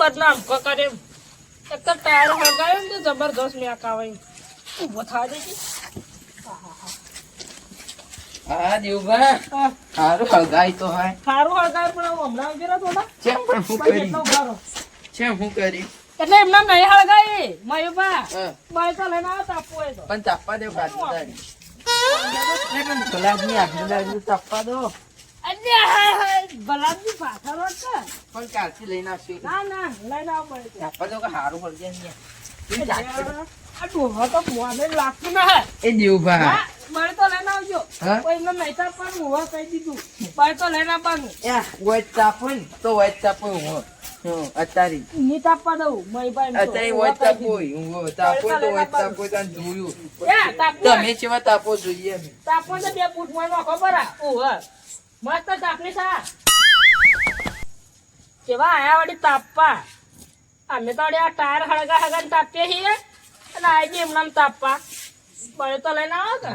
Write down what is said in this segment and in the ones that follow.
બદનામ કરે એક તો ટાયર હળગાયો ને તો જબરદસ્ત મેક આવે ઊભો થવા દે હા દેવભા. હા, સારું તો હોય સારું હળગાયો પણ હમણાં આવજે થોડા? ચેમ પણ હું કરી? એટલો ઊભા રહો. ચેમ હું કરી? એટલે એમના નહીં હળગાય. મયુભા હા, બાય તો લઈને આવો તાપવો હોય તો. પણ તાપવા દે બાજુ તાપવા દો. અલ્યા હાય હાય ભલાજી પાછળ હોત પણ કાલથી લઈને આવશું? ના ના લઈને આવો મળે તો. કે સારું હળગે નહીં આ ડોહા તો મોને લાગતું ના હે. એ દેવભા. હા, તો લઈને આવજો. હોવા કહી દીધું. તો આવવાનું. તો હું અત્યારે. ની તાપવા દઉં અત્યારે વોચ તાપો. હું તાપો તો વોચ તાપો તને જોયું. તમે જેવા તાપો જોઈએ? તાપો તો બે ફૂટમાં ખબર આ. ઓહો. મસ્ત તાપની સા કેવા આયા વળી તાપવા અમે તો વળી આ ટાયર હળગા હળગા તાપીએ છીએ અને આવી ગઈ એમના તાપવા પડે તો લઈને આવો કે?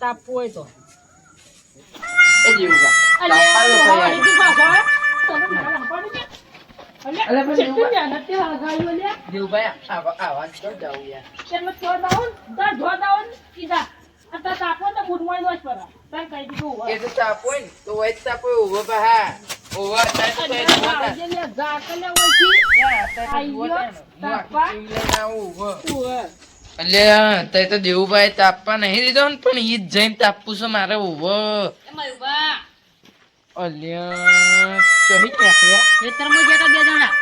તાપવું હોય તો. આવા તો તો ફૂટમાં જ તાર કહી દીધું એ તો તાપો હોય ને તો વોચ તાપો ઊભો અત્યારે તો કઈ ઊભો આવજે લે, ઝાકલે ઓળખી. તો ઊભો આઈ થાય ગયો, ને. હું આખી તાપવા. ટીમ લઈને આવું ઊભો. ઓહો. એટલે તે તો દેવુભાઈ તાપવા નહીં દીધો ને પણ ઈ જઈને તાપવું છે મારે ઊભો અલ્યા ચોહી ક્યાં ખેતરમાં ગયા બે જણા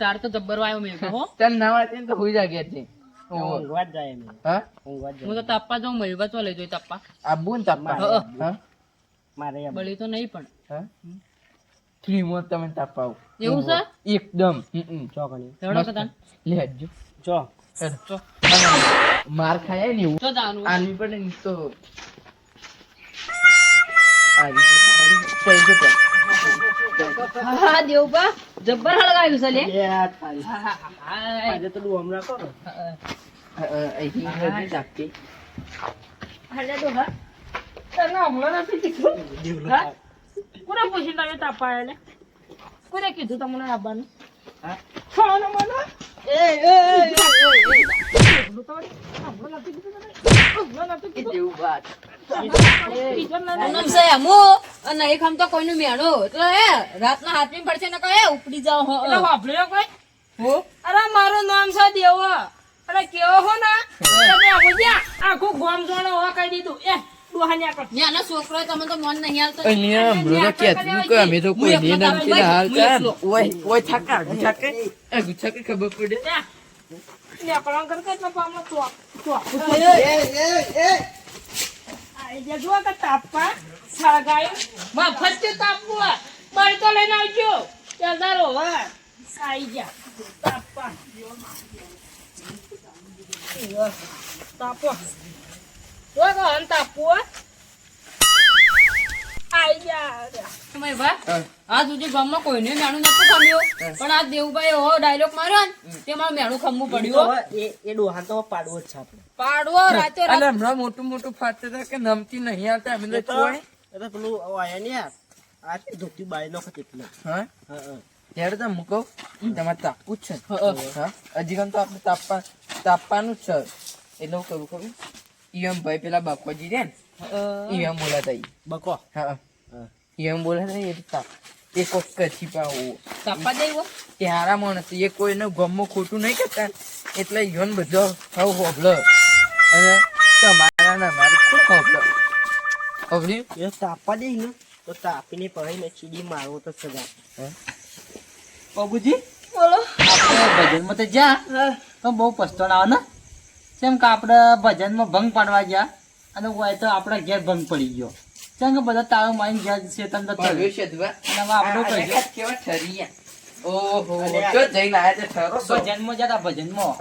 તાર તો જબ્બર આવ્યો મેં તને ના વાંચે તો હોઈ જાગ્યા છે ઊંઘવા જ જાય હા? ઊંઘવા જ હું તો તાપવા જાઉં મયુભા તો જોઈ તાપવા આબુ ને તાપવા હા. મારે બળી તો નહીં પણ. હા? થ્રી તમે તાપવા એવું છે? એકદમ. હમ ચો ઘણી. હેડો તો તાન ચો. માર ખાય ને એવું. તો જાનું આલવી પડે ને તો આવી ગયું. પણ. હા દેવબા જબ્બર હળગાવ્યું છે લે. તો તું હમણાં કરો. અ, અ, અહીં હજી તાપતી. અલે ડોહા. તને હમણાં નથી કીધું? હા? કોને પૂછ્યું તમે તાપવા આયા લે? કોને કીધું તમને આવવાનું? હા? ખાવાનો મને? એ ને એ ને કહે ઉપડી જાઓ? અરે મારું નામ છે દેવો અરે કેવો હો ને? તમે આવું જ્યાં આખું ગોમ જોણો હો કહી દીધું. એ ડોહાને આ કર. નાના છોકરો તમે તો મન નહીં હાલતો. અહીંયા હમણાં તો કહેતું કે અમે તો કોઈ હું એકલો ને નમકીન તારો હાલતા. ભાઈ, હું એકલો. ઓય ઓય થાકા ગુછાકે એ ગુછાકે ખબર પડે? ત્યાં. લે, પણ અંકલ કે જા કે સળગાયું. મફત તાપવું. તો લઈને આવજો. આઈ જા. એ, તાપો આઈ જા મયુભા હા. આ સુધી ગામમાં કોઈને મેણું નતું ખમ્યું પણ આ દેવભાઈ એવો ડાયલોગ માર્યો ને તે મારું મેણું ખમવું પડ્યું એ- એ ડોહા તો પાડવો જ છે આપણે. પાડવો રાતે રાત હમણાં મોટું મોટું ફાટતા હતા કે નમતી નહીં આવતા અમે તો પેલું આયા ને યાર. આ ધોતી બાય નો. હા હા, હા. ત્યારે તો મૂકો. તમારે તાપવું જ છે. હા, હા. હજી કામ તો આપણે તાપવા તાપવાનું જ છે. એટલે હું કરું ખબર ઈયમ ભાઈ પેલા બાપુજી રહ્યા ને ઈયમ બોલાતા ઈ. બકો. હા. ઈયમ બોલાતા ઈ તાપ એ કોક કચ્છી પાવો તાપવા દેવો એ હારા માણસ એ કોઈને ગમો ખોટું નહીં કરતા એટલે યોન બધો હવ હોબલો અને તમારા ના મારે ખૂબ હોબલો હોબલ્યું એ તાપવા દે ને તો તાપીને પડાઈ ને ચીડી મારવો તો સગા. બાબુજી? બોલો. આપણે ભજનમાં તો જ્યાં. તો બહુ પસ્તાણ આવે ને. કેમ કે આપણે ભજનમાં ભંગ પાડવા ગયા અને હોય તો આપણા ઘેર ભંગ પડી ગયો. કેમ કે બધા તારો મારી ઘેર છે તમને તો આપણું ઠરિયા. ઓહો જઈને આવ્યા ભજનમાં જતા ભજનમાં.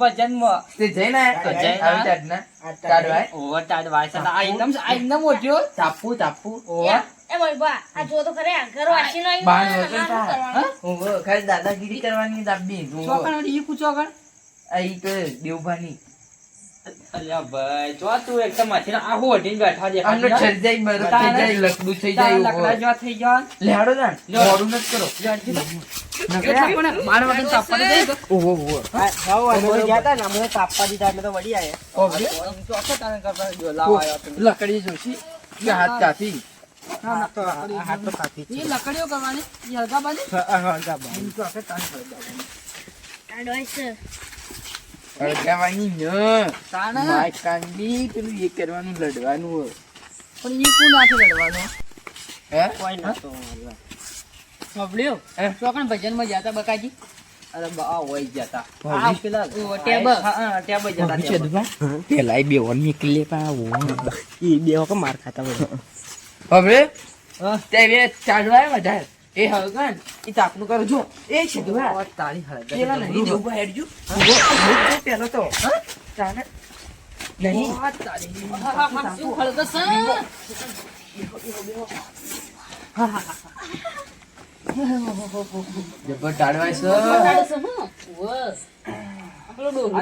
ભજનમાં. તે જઈને આવ્યા તાડવાય ઓવર ટાઈડ વાય આ એકદમ આ એકદમ ઓછો તાપુ તાપુ ઓવર એ મયુભા, આ જો તો ખરે ઘર આવ્યું બાણ ને. ઓહો, ખાલી દાદાગીરી કરવાની દાબી ચોકણ વળી ઈ કૂચો કણ ઈ તો દેવભાની. અલ્યા ભાઈ જો તું એકદમ માથે આ હોટીને બેઠા દે આમનો છરજાઈ બરફ થઈ જાય લકડું થઈ જાય લકડા ઊભો. થઈ ગયા લે હાડો મોડું કરો. ને, જો આવ્યો તમે. લકડી જોશી. હાથ કાપી લકડીઓ કરવાની. એ હલકા હા, હા, હા, તો આપણે તાન કરી અડગાવાની ન. તાણે? કાંડી પેલું એ કરવાનું લડવાનું પણ એ કોણ નાખી લડવાનું? હે? કોઈ ના તો સાંભળ્યો હે? ચોકણ ભજનમાં જતા બકાજી? અરે બા હોય જતા આ પેલા ઓ, ટેબ. હા, હા, ટેબ જ હતા, ટેબ. પેલા બે ઓન નીકળે પા ઈ બે માર ખાતા હોય. હવે હા. તે બે ચાલવા વધારે એ હળગન એ તાપનું કરો જો એ છે તારી હળગાઈ પેલા તો નહીં બરોબર. જોવા હેડજો જો પેલો તો હા હા, હા, હા, શું હળગસ છે? જબર ટાળવાય છે બગાડે છે,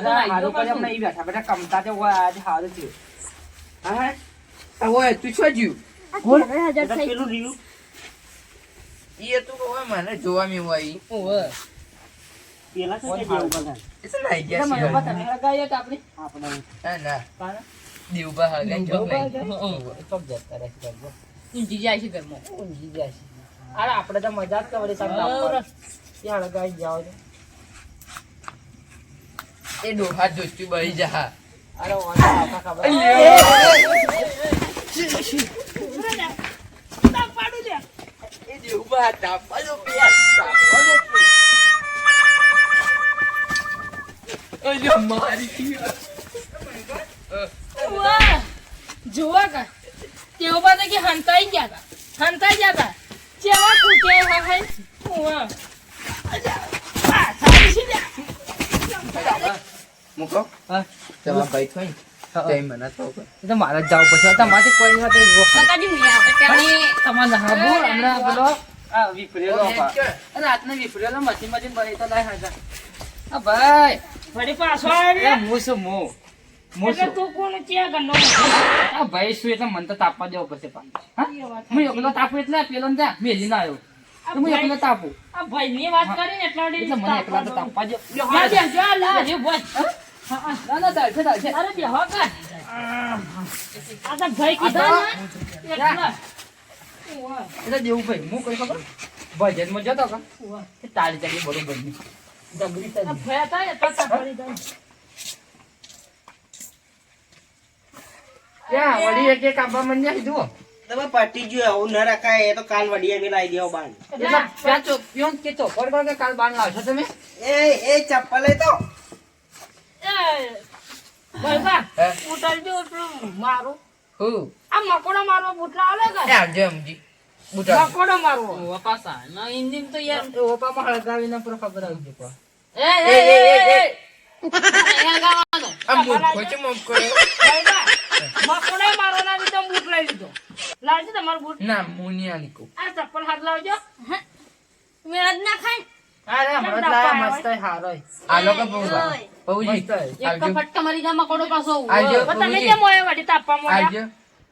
આ હારું પાછો. હમણાં ઈ બેઠા બેઠા કમતા તે આજે હારું થયું. હા હા ઓય તું છો આપણી. આપણે જાય છે. ઘરમાં. ઊંઘી જાય અરે, આપણે તો મજા જ કરે. ત્યાં હળગાઈ જાઓ એ ડોહા દોસ્તી બળી જા અરે, ઓને ખબર. જોવા કા તેઓ બધા કે હંતાઈ ગયા તા હંતાઈ ગયા તા કેવા કૂટે હા હે લ્યા. મૂકો હા. તમારા ભાઈ થોઈ હા. તે મને તો તો મારે જ જવું પડશે. તમારે કોઈ હું એ તમારે હાબુ હમણાં આ વિફરેલો રાતનો વિફરેલો મચી મચીને ભરી તો લાય. આ ભાઈ. વળી પાછો આવ્યો હું છું હું. હું ભાઈ શું એટલે મન તો તાપવા દેવો પડશે પાછો. હું? એકલો તાપું એટલે પેલો ને જા મેલી ના આવ્યો. હું એકલો તાપું. આ ભાઈ ની વાત કરીને એટલા એટલે મને એકલા તો તાપવા દો. ભાઈ. ના ના કર. આ ભાઈ કીધા ને એટલા. ખબર ભજનમાં જતો કા તાળી બરોબરની ગયું આવું ન રખાય એ તો કાલ વડિયા બી લાવી દેવો બાણ એટલે ક્યાં કે ચોપર કે કાલ બાણ તમે એ એ ચપ્પલ એ તો હે? ઉતારજો એટલું મારું. હું આ મકોડો મારવો બુટલા આલે કે? આવજો સમજી મકોડો મારવો. ઓવા ના, હિન્દીમાં તો યાર. ઓપામાં હળગાવીને પર ખબર આવી ગઈ એ, એ, એ, એ, એ, એ. એ ગાવાનો. આ મૂર્ખો છે મૂર્ખો એ. ભાઈ બા, મકોડો મારવાના લીધે બૂટ લઈ લીધો. લાવજો તમારો બૂટ. ના આ ચપ્પલ હાથ લાવજો. મેળ ના ખાય. અરે હમણાં જ લાયા મસ્ત હારો હે. આલો કે પૌજી, એક ફટકા મારી જા મકોડો પાછો. આવજો. તમે કેમ મોયા વળી તાપવા મોયા? આવજો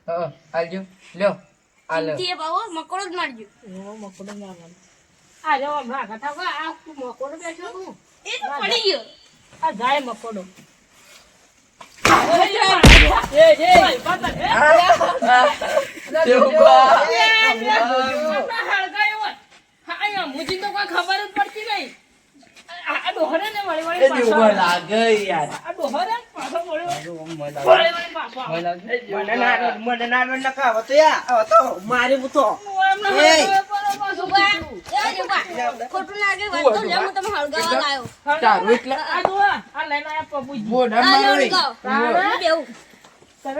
હા, આવજો લ્યો આલો તે બાવો મકોડો જ મારજો. ઓ, મકોડો મારવાનો. આ હમણાં આગળ થાવ આ મકોડો બેઠો હું. એ તો પડી ગયો. આ જાય મકોડો. એ, એ, ભાઈ, બતા, હે? દેવબા. આ હળગાયો હોય. હા, અહીંયા મુજી તો કોઈ ખબર જ પડતી નહીં. આ- ડોહરે ને વળી વળી પાછો દેવબા લાગે યાર આ ડોહરે પાછો વળી પાછો. મને ના મને ના યા મારી. ખોટું લાગે વાત તો લે, હું તમે હળગાવા લાયો. એટલે આ આ લઈને. બોડા મારો. હળગાવો.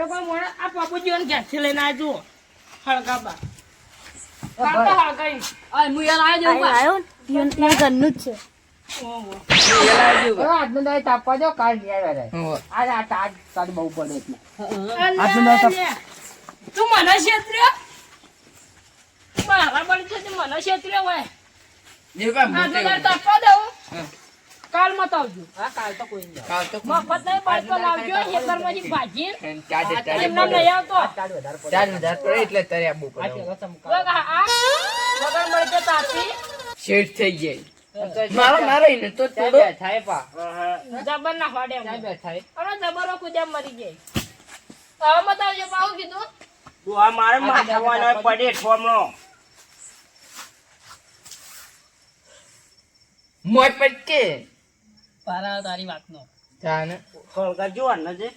કોઈ મોણે આ પપ્પુજીઓને ક્યાંથી લઈને આયા જુઓ. છું, આજનો દાડો તાપવા દો, કાલ આ તાજ તાજ બહુ પડે એટલે. આજનો તું મને છેતર્યો? મારા બળી છે તે મને છેતર્યો હોય. આજનો દાડો તાપવા દઉં? કાલ મત આવજો. હા, કાલ તો કોઈ નહીં. કાલ તો મફત નહીં બાઈકો લાવજો, ખેતરમાંથી ભાજી. એમ ચાડે ચાડે નહીં આવતો. તાજ વધારે પડે. ચાર વધારે પડે એટલે તારે આબુ પડે. વગર મળે તાપી શેઠ થઈ જાય મારો મારો એને તો ત્યાં થોડો. પા હા, હા. જબર ના બેઠા એ અરે જબરો કુદ્યા મરી જાય હવે બતાવજો પાવું કીધું. તું આ મારે માથાવાનો પડે. ઠોમનો. મોય પટકે. પારા તારી વાતનો. જાને ખળગા જો ને જે.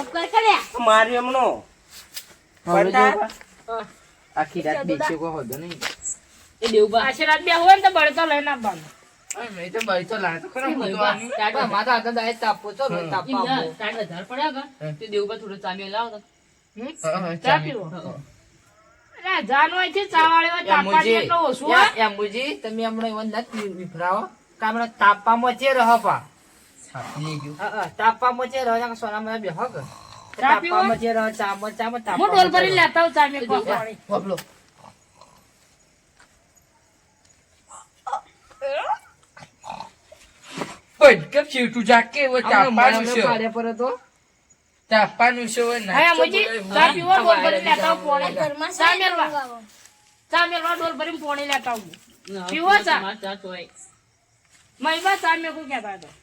અપકાર કર્યા. મારી એમનો. આખી રાત બેસ્યો કો હોદો નહીં. એ દેવબા આશીર્વાદ બે હોય ને તો બળતો લઈને આવવાનું મેં તો બળી તો ખરો હું આની. તાપો છો આપો. સાઠ હજાર પડ્યા કા? તે દેવબા થોડો ચામીઓ લાવો તો. હા, હા, ચા. પીવો? અરે જાનો અહીંથી ચા વાળીઓ યા તાપવાની મુજી, એટલો ઓછું યા- મુજી, તમે હમણાં એવા નથી વિફરાવો કે હમણાં તાપવામાં જે રહો પા છાપી ગયું. હા, હા, તાપવામાં જે રહો સોનામાં બેહો કે ચા પીવો? તાપવામાં છે રહો ચામાં ચામાં હું તાપવામાં ડોલ છે ભરી લેતા આવું ચામે કોક વાળી. બાબલો. પટકપ શેઠું જાકે હમણાં તાપવાનું છે પર તો તાપવાનું છે હવે હા નાચો મુજી. ચા પીવો ડોલ ભરી લેતા પોણી. ઘરમાં સામેલવા સામેલવા ડોલ ભરીને પોણી લેતા હું પીવો ચા? ચા તોય. બસ ચા મેં કોઈ કહેતા હતા.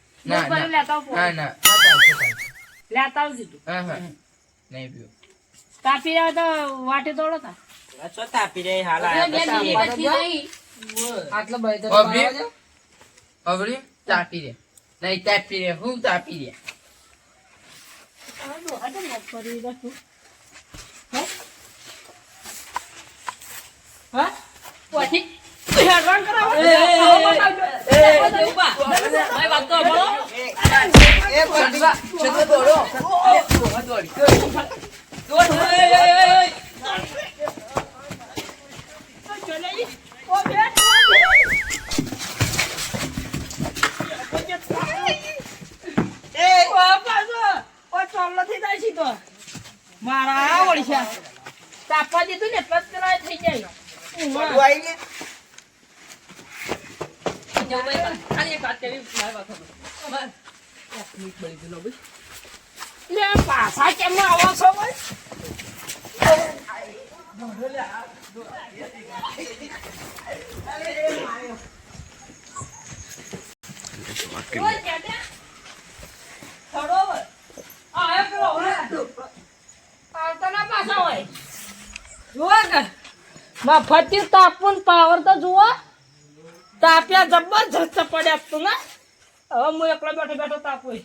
લેતા આવું ના ના. આ ચાલશે, ચાલશે. લેતા આવું કીધું હા હા. નહીં પીવું. તાપી રહ્યા તો વાટે તા આ તાપી રહી હાલ નહીં. આટલો બધો. અવળી તાપી રે નહીં તાપી રે હું તાપી રે હા? પછી હેરાન કરાવો. મારી ઓળખ્યા તાપવા દીધું ને પેલા થઈ જાય. ખાલી એક વાત ગયેલો ભાઈ. લે પાછા કેમ આવો છો મફતી તાપવું પાવર તો જુઓ તાપ્યા જબરજસ્ત પડ્યા તું ને હવે હું એકલો બેઠો બેઠો તાપું